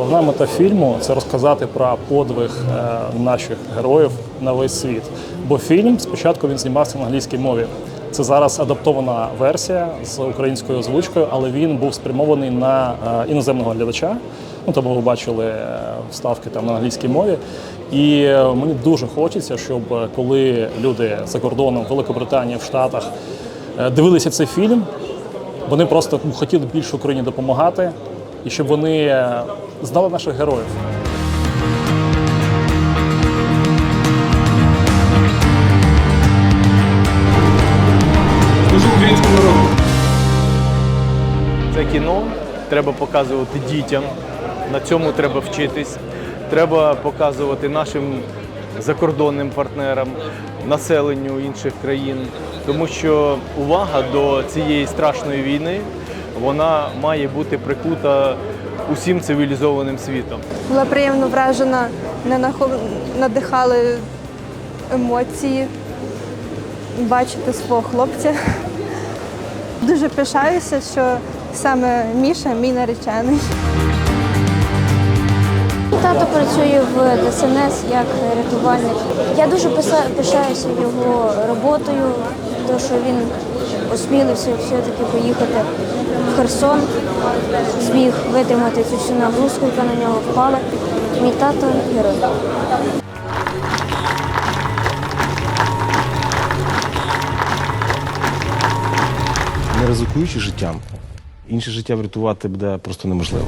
Головна мета фільму це розказати про подвиг е, наших героїв на весь світ. Бо фільм спочатку він знімався на англійській мові. Це зараз адаптована версія з українською озвучкою, але він був спрямований на е, іноземного глядача. Ну, тому ви бачили е, вставки там на англійській мові. І мені дуже хочеться, щоб коли люди за кордоном, в Великобританії, в Штатах дивилися цей фільм, вони просто ну, хотіли більше Україні допомагати, і щоб вони е, знали наших героїв. Українському народу. Це кіно треба показувати дітям. На цьому треба вчитись. Треба показувати нашим закордонним партнерам, населенню інших країн. Тому що увага до цієї страшної війни вона має бути прикута усім цивілізованим світом. Була приємно вражена, не надихали емоції, бачити свого хлопця. Дуже пишаюся, що саме Міша мій наречений. Тато працює в ДСНС як рятувальник. Я дуже пишаюся його роботою, тому що він осмілився все-таки поїхати в Херсон, зміг витримати цю всю нагрузку, яка на нього впала. Мій тато герой. не ризикуючи життям, інше життя врятувати буде просто неможливо.